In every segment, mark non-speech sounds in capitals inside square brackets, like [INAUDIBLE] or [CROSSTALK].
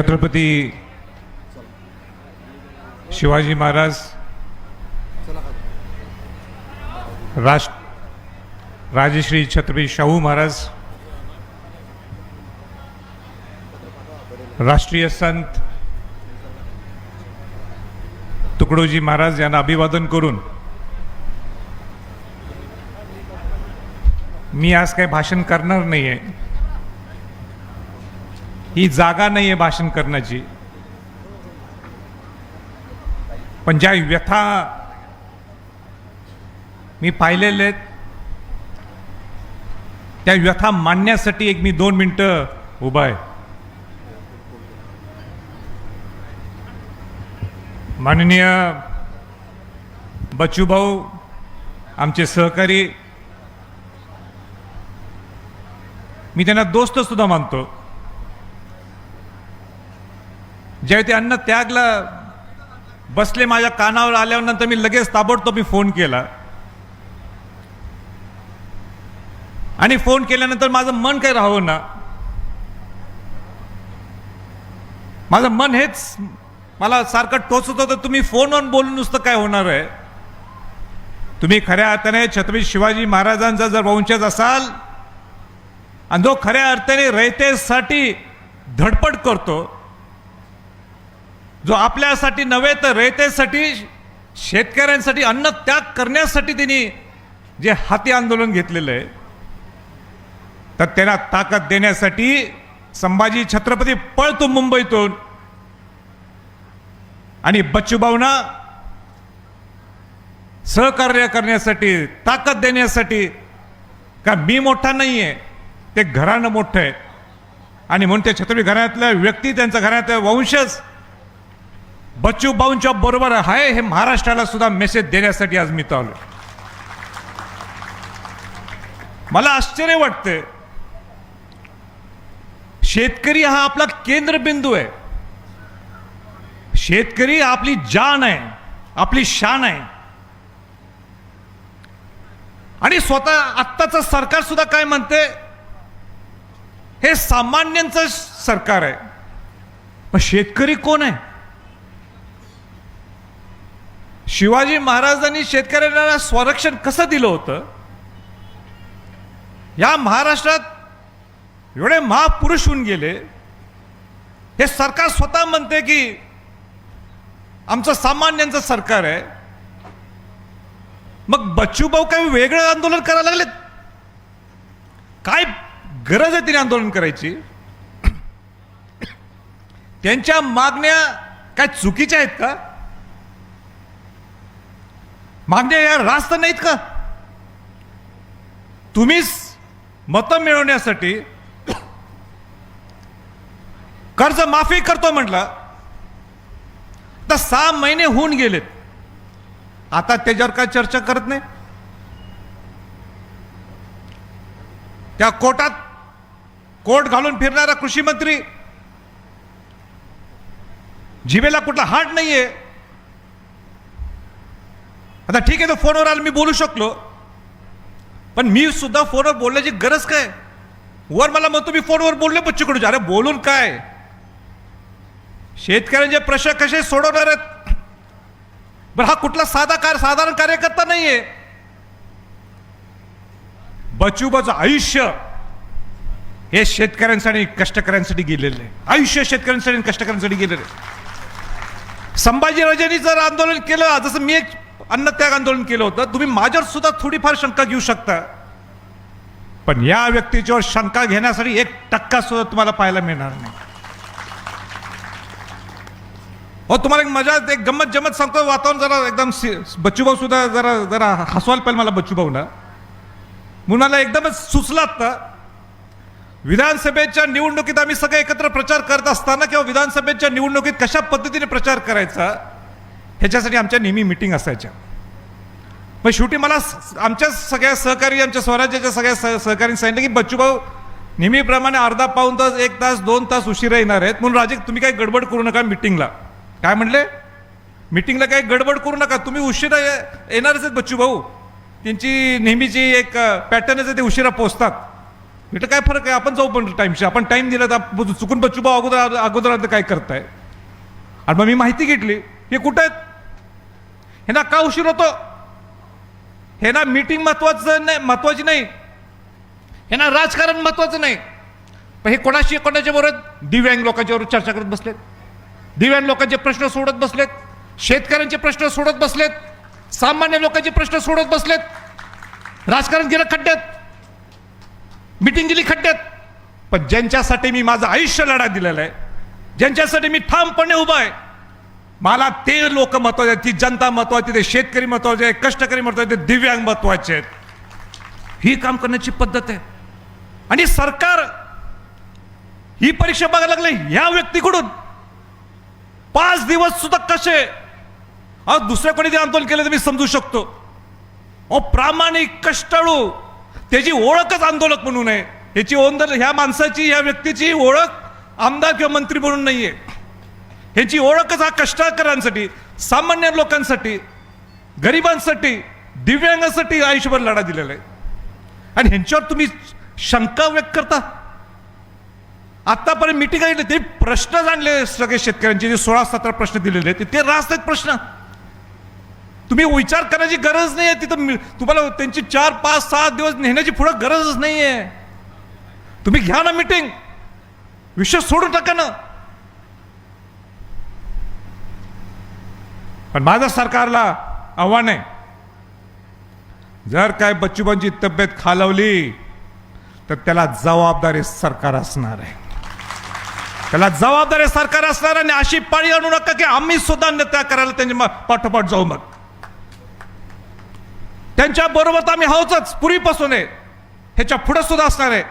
छत्रपती शिवाजी महाराज राज राजश्री छत्रपती शाहू महाराज राष्ट्रीय संत तुकडोजी महाराज यांना अभिवादन करून मी आज काही भाषण करणार नाही आहे ही जागा नाही आहे भाषण करण्याची. पण ज्या व्यथा मी पाहिलेल्या आहेत त्या व्यथा मांडण्यासाठी एक मी दोन मिनटं उभा आहे. माननीय बच्चूभाऊ आमचे सहकारी मी त्यांना दोस्त सुद्धा मानतो. ज्यावेळी ते अन्न त्यागला बसले माझ्या कानावर आल्यानंतर मी लगेच ताबडतोब मी फोन केला. आणि फोन केल्यानंतर माझं मन काही राहावं ना माझं मन हेच मला सारखं टोचत होतं तुम्ही फोनवर बोलून नुसतं काय होणार आहे? तुम्ही खऱ्या अर्थाने छत्रपती शिवाजी महाराजांचा जर वंशज असाल आणि जो खऱ्या अर्थाने रयतेसाठी धडपड करतो जो आपल्यासाठी नव्हे तर रयतेसाठी शेतकऱ्यांसाठी अन्न त्याग करण्यासाठी त्यांनी जे हाती आंदोलन घेतलेलं आहे तर त्यांना ताकद देण्यासाठी संभाजी छत्रपती पळतो मुंबईतून. आणि बच्चूभाऊना सहकार्य करण्यासाठी ताकद देण्यासाठी का मी मोठा नाही आहे ते घरानं मोठं आहे. आणि म्हणून त्या छत्रपती घरातल्या व्यक्ती त्यांच्या घरातल्या वंशज बच्चू भाऊंच्या बरोबर आहे हे महाराष्ट्राला सुद्धा मेसेज देण्यासाठी आज मी तो आलो मला आश्चर्य वाटतं शेतकरी हा आपला केंद्रबिंदू आहे. शेतकरी आपली जान आहे आपली शान आहे. आणि स्वतः आत्ताचं सरकार सुद्धा काय म्हणते हे सामान्यांचं सरकार आहे. मग शेतकरी कोण आहे? शिवाजी महाराजांनी शेतकऱ्यांना स्वरक्षण कसं दिलं होतं? या महाराष्ट्रात एवढे महापुरुष होऊन गेले. हे सरकार स्वतः म्हणते की आमचं सामान्यांचं सरकार आहे. मग बच्चूभाऊ काही वेगळं आंदोलन करायला लागलेत? काय गरज आहे तिने आंदोलन करायची? त्यांच्या मागण्या काय चुकीच्या आहेत का? मागण्या यार रास्त नाहीत का? तुम्हीच मतं मिळवण्यासाठी कर्ज माफी करतो म्हटलं तर सहा महिने होऊन गेलेत. आता त्याच्यावर काय चर्चा करत नाही? त्या कोर्टात कोर्ट घालून फिरणारा कृषी मंत्री जिभेला कुठला हाट नाहीये. आता ठीक आहे तो फोनवर आला मी बोलू शकलो. पण मी सुद्धा फोनवर बोलण्याची गरज काय? वर मला म्हणतो मी फोनवर बोलले बच्चूकडून अरे बोलून काय? शेतकऱ्यांचे प्रश्न कसे सोडवणार आहेत? बरं हा कुठला साधा कार साधारण कार्यकर्ता नाहीये. बचूबाचं आयुष्य हे शेतकऱ्यांसाठी कष्टकऱ्यांसाठी गेलेलं आहे. आयुष्य शेतकऱ्यांसाठी कष्टकऱ्यांसाठी गेलेलं आहे. संभाजीराजांनी जर आंदोलन केलं जसं मी एक अन्नत्याग आंदोलन केलं होतं. तुम्ही माझ्यावर सुद्धा थोडीफार शंका घेऊ शकता. पण या व्यक्तीच्यावर शंका घेण्यासाठी एक टक्का सुद्धा तुम्हाला पाहायला मिळणार नाही. हो तुम्हाला एक मजा एक गंमत जमत सांगतो. वातावरण जरा एकदम बच्चूभाऊ सुद्धा जरा जरा हसवायला पाहिजे मला बच्चूभाऊ ना म्हणून मला एकदमच सुचला आता विधानसभेच्या निवडणुकीत आम्ही सगळे एकत्र प्रचार करत असताना किंवा विधानसभेच्या निवडणुकीत कशा पद्धतीने प्रचार करायचा ह्याच्यासाठी आमच्या नेहमी मिटिंग असायच्या. मग शेवटी मला स- आमच्या सगळ्या सहकारी आमच्या स्वराज्याच्या सगळ्या सह सहकारीने सांगितलं की बच्चूभाऊ नेहमीप्रमाणे अर्धा पाऊन तास एक तास दोन तास उशिरा येणार आहेत. म्हणून राजे तुम्ही काही गडबड करू नका मिटिंगला काय म्हणले? मिटिंगला काही गडबड करू नका. तुम्ही उशिरा ये- येणारच आहेत बच्चू भाऊ त्यांची नेहमीची एक पॅटर्नच आहे ते उशिरा पोचतात. म्हटलं काय फरक आहे? आपण जाऊ पण टाईमशी आपण टाईम दिला तर चुकून बच्चू भाऊ अगोदर अगोदर काय करताय? आणि मग मी माहिती घेतली. हे कुठं आहेत? हे ना का उशीर होतो? हे ना मीटिंग महत्वाचं नाही महत्वाची नाही. हे ना राजकारण महत्वाचं नाही. पण हे कोणाशी कोणाच्या बरोबर? दिव्यांग लोकांच्या बरोबर चर्चा करत बसलेत. दिव्यांग लोकांचे प्रश्न सोडत बसलेत. शेतकऱ्यांचे प्रश्न सोडत बसलेत. सामान्य लोकांचे प्रश्न सोडत बसलेत. राजकारण गेलं खड्ड्यात. मिटिंग गेली खड्ड्यात. पण ज्यांच्यासाठी मी माझं आयुष्य लढा दिलेला आहे ज्यांच्यासाठी मी ठामपणे उभा आहे मला ते लोक महत्त्वाचे आहेत ती जनता महत्वाची ते शेतकरी महत्त्वाचे आहे कष्टकरी महत्त्वाचे ते दिव्यांग महत्त्वाचे आहेत. ही काम करण्याची पद्धत आहे. आणि सरकार ही परीक्षा बघायला लागली ह्या व्यक्तीकडून. पाच दिवस सुद्धा कसे? अहो दुसऱ्या कोणी ते आंदोलन केलं तर मी समजू शकतो. अहो प्रामाणिक कष्टाळू त्याची ओळखच आंदोलक म्हणून आहे याची ओंदर ह्या माणसाची ह्या व्यक्तीची ओळख आमदार किंवा मंत्री म्हणून नाहीये. ह्याची ओळखच हा कष्टकरांसाठी सामान्य लोकांसाठी गरिबांसाठी दिव्यांगासाठी आयुष्यभर लढा दिलेला आहे. आणि ह्यांच्यावर तुम्ही शंका व्यक्त करता? आतापर्यंत मिटिंग आहे ते प्रश्न जाणले सगळे शेतकऱ्यांचे जे सोळा सतरा प्रश्न दिलेले आहेत ते रास्त आहेत प्रश्न. तुम्ही विचार करायची गरज नाही आहे तिथं मी- तुम्हाला त्यांची चार पाच सहा दिवस नेण्याची पुढं गरजच नाही आहे तुम्ही घ्या ना मिटिंग विषय सोडून टाका ना. पण माझं सरकारला आव्हान आहे. जर काय बच्चूबांची तब्येत खालवली तर त्याला जबाबदारी सरकार असणार आहे. त्याला जबाबदारी सरकार असणार आणि अशी पाळी आणू नका की आम्ही सुद्धा त्या करायला त्यांच्या मग पाठोपाठ जाऊ मग. त्यांच्या बरोबर आम्ही आहोतच पूर्वीपासून आहे. ह्याच्या पुढे सुद्धा असणार आहे.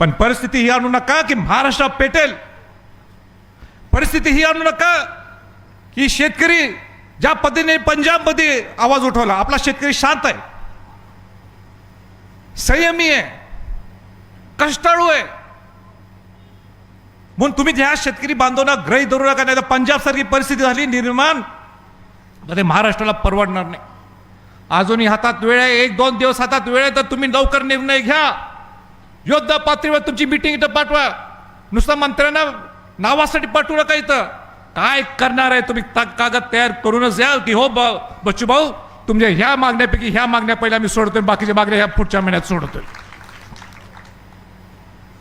पण परिस्थिती ही आणू नका की महाराष्ट्र पेटेल. परिस्थिती ही आणू नका की शेतकरी ज्या पद्धतीने पंजाबमध्ये आवाज उठवला आपला शेतकरी शांत आहे. संयमी आहे. कष्टाळू आहे. म्हणून तुम्ही ह्या शेतकरी बांधवांना ग्रही धरू नका नाही तर पंजाबसारखी परिस्थिती झाली निर्माण तर ते महाराष्ट्राला परवडणार नाही. अजूनही हातात वेळ आहे एक दोन दिवस हातात वेळ आहे तर तुम्ही लवकर निर्णय घ्या. योद्धा पातळीवर तुमची मिटिंग इथं पाठवा. नुसतं मंत्र्यांना नावासाठी पाठवू नका इथं. काय करणार आहे तुम्ही? कागद तयार करूनच याल की हो ब- बच्चू भाऊ तुमच्या ह्या मागण्यापैकी ह्या मागण्या पहिल्या मी सोडतोय बाकीच्या मागण्या ह्या पुढच्या महिन्यात सोडतोय.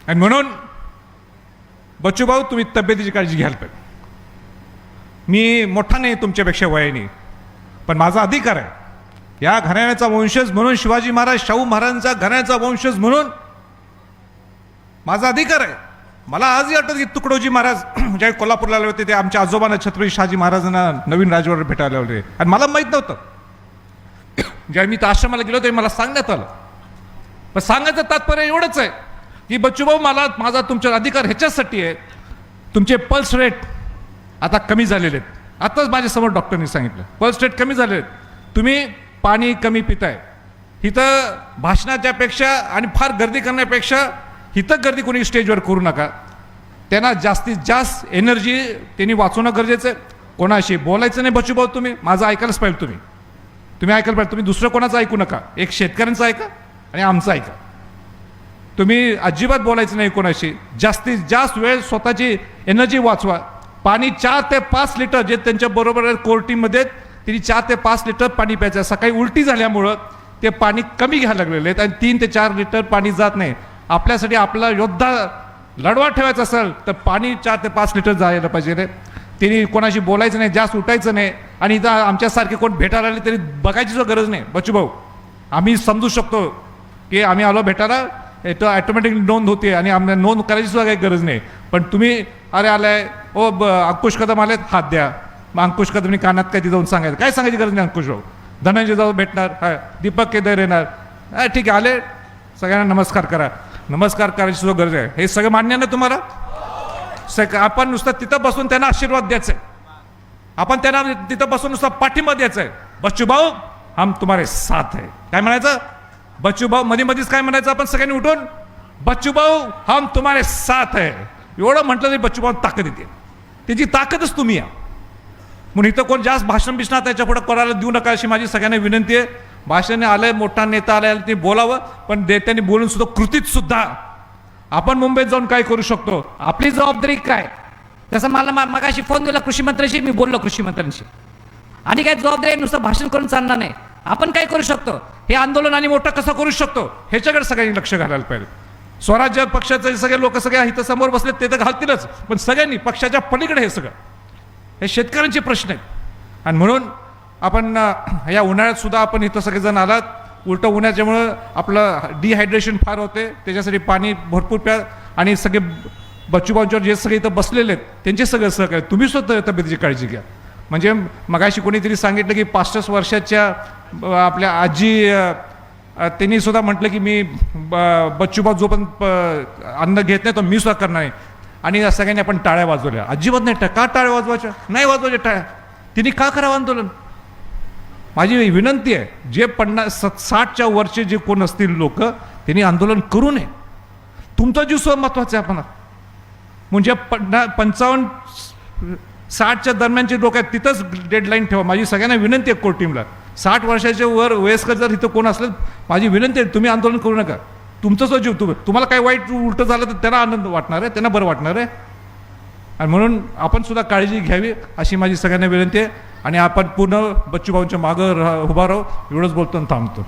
आणि म्हणून बच्चू भाऊ तुम्ही तब्येतीची काळजी घ्यायला पाहिजे. मी मोठा नाही तुमच्यापेक्षा वयाने पण माझा अधिकार आहे. या घराण्याचा वंशज म्हणून शिवाजी महाराज शाहू महाराजांचा घराण्याचा वंशज म्हणून माझा अधिकार आहे. मला आजही आठवत की तुकडोजी महाराज [CLEARS THROAT] ज्यावेळी कोल्हापूरला आले होते ते आमच्या आजोबांना छत्रपती शहाजी महाराजांना नवीन राजवाडा भेटायला आले होते आणि मला माहीत नव्हतं. [CLEARS THROAT] ज्यावेळी मी त्या आश्रमाला गेलो ते मला सांगण्यात आलं. पण सांगायचं तात्पर्य एवढंच आहे की बच्चूभाऊ मला माझा तुमच्या अधिकार ह्याच्यासाठी आहे. तुमचे पल्स रेट आता कमी झालेले आहेत. आत्ताच माझ्यासमोर डॉक्टरनी सांगितलं. पल्स रेट कमी झाले आहेत. तुम्ही पाणी कमी पिताय. इथं भाषणाच्यापेक्षा आणि फार गर्दी करण्यापेक्षा इथं गर्दी कोणी स्टेजवर करू नका. त्यांना जास्तीत जास्त एनर्जी त्यांनी वाचवणं गरजेचं आहे. कोणाशी बोलायचं नाही बच्चूभाऊ तुम्ही माझं ऐकायलाच पाहिजे तुम्ही. तुम्ही ऐकायला पाहिजे तुम्ही दुसरं कोणाचं ऐकू नका. एक शेतकऱ्यांचं ऐका आणि आमचं ऐका. तुम्ही अजिबात बोलायचं नाही कोणाशी. जास्तीत जास्त वेळ स्वतःची एनर्जी वाचवा. पाणी चार ते पाच लिटर जे त्यांच्या बरोबर कोर्टीमध्ये त्यांनी चार ते पाच लिटर पाणी प्यायचं. सकाळी उलटी झाल्यामुळं ते पाणी कमी घ्यायला लागलेले आहेत आणि तीन ते चार लिटर पाणी जात नाही. आपल्यासाठी आपला योद्धा लढवा ठेवायचा असेल तर पाणी चार ते पाच लिटर जायला पाहिजे रे. तिने कोणाशी बोलायचं नाही जास्त उठायचं नाही आणि इथं आमच्यासारखे कोण भेटायला आले तरी बघायची गरज नाही. बच्चू भाऊ आम्ही समजू शकतो की आम्ही आलो भेटायला तर ॲटोमॅटिक नोंद होते आणि आम्हाला नोंद करायची सुद्धा काही गरज नाही. पण तुम्ही अरे आलाय ओ ब अंकुश कदम आलेत हात द्या. मग अंकुश कदमनी कानात काय जाऊन सांगायचं? काय सांगायची गरज नाही अंकुश भाऊ? धनंजय जाऊ भेटणार हा दीपक केदार येणार. ठीक आहे आले. सगळ्यांना नमस्कार करा. नमस्कार करायची सुद्धा गरज आहे. हे सगळं मान्य ना तुम्हाला? सग आपण नुसतं तिथं बसून त्यांना आशीर्वाद द्यायचा आहे आपण त्यांना तिथं बसून नुसता पाठिंबा द्यायचा आहे बच्चू भाऊ हम तुम्हारे साथ आहे काय म्हणायचं? बच्चू भाऊ मध्ये मध्येच काय म्हणायचं आपण सगळ्यांनी उठून? बच्चू भाऊ हम तुम्हारे साथ आहे एवढं म्हटलं तरी बच्चू भाऊ ताकद येते. त्याची ताकदच तुम्ही या म्हणून इथं कोण जास्त भाषण बिषणा त्याच्या पुढे करायला देऊ नका अशी माझी सगळ्यांना विनंती आहे. भाषण आलंय मोठा नेता आलाय ते बोलावं पण दे- त्यांनी बोलून सुद्धा कृतीत सुद्धा. आपण मुंबईत जाऊन काय करू शकतो? आपली जबाबदारी काय? तसं मला मा- मगाशी फोन दिला कृषी मंत्र्यांशी मी बोललो कृषी मंत्र्यांशी. आणि काय जबाबदारी नुसतं भाषण करून चालणार नाही. आपण काय करू शकतो? हे आंदोलन आणि मोठं कसं करू शकतो? ह्याच्याकडे सगळ्यांनी लक्ष घालायला पाहिजे. स्वराज्य पक्षाचे सगळे लोक सगळे इथं समोर बसले ते तर घालतीलच. पण सगळ्यांनी पक्षाच्या पलीकडे हे सगळं. हे शेतकऱ्यांचे प्रश्न आहेत. आणि म्हणून आपण या उन्हाळ्यात सुद्धा आपण इथं सगळेजण आलात. उलटं उन्हाच्यामुळं आपलं डिहायड्रेशन फार होते. त्याच्यासाठी पाणी भरपूर प्या आणि सगळे बच्चूबांच्यावर जे सगळे इथं बसलेले आहेत त्यांचे सगळे सहकार्य. तुम्ही सुद्धा तब्येतीची काळजी घ्या. म्हणजे मगाशी कोणीतरी सांगितलं की पासष्ट वर्षाच्या आपल्या आजी त्यांनी सुद्धा म्हटलं की मी ब- बच्चूबा जो पण प- अन्न घेत नाही तो मी सुद्धा करणार आहे आणि या सगळ्यांनी आपण टाळ्या वाजवल्या. अजिबात नाही का टाळ्या वाजवायच्या. नाही वाजवायच्या टाळ्या. तिने का करावं आंदोलन? माझी विनंती आहे जे पन्नास स- साठच्या वरचे जे कोण असतील लोक त्यांनी आंदोलन करू नये. तुमचा जीव सुद्धा महत्त्वाचा आहे आपण म्हणजे पन्ना पंचावन्न साठच्या दरम्यानचे लोक आहेत तिथंच डेडलाईन ठेवा. माझी सगळ्यांना विनंती आहे कोर्ट टीमला साठ वर्षाचे वर वयस्कर जर इथं कोण असलं माझी विनंती आहे तुम्ही आंदोलन करू नका. तुमचं जो जीव तुम्ही तुम्हाला काय वाईट उलटं झालं तर त्यांना आनंद वाटणार आहे त्यांना बरं वाटणार आहे. आणि म्हणून आपण सुद्धा काळजी घ्यावी अशी माझी सगळ्यांना विनंती आहे. आणि आपण पूर्ण बच्चूभाऊंच्या मागं उभा राहू. एवढंच बोलतो थांबतो.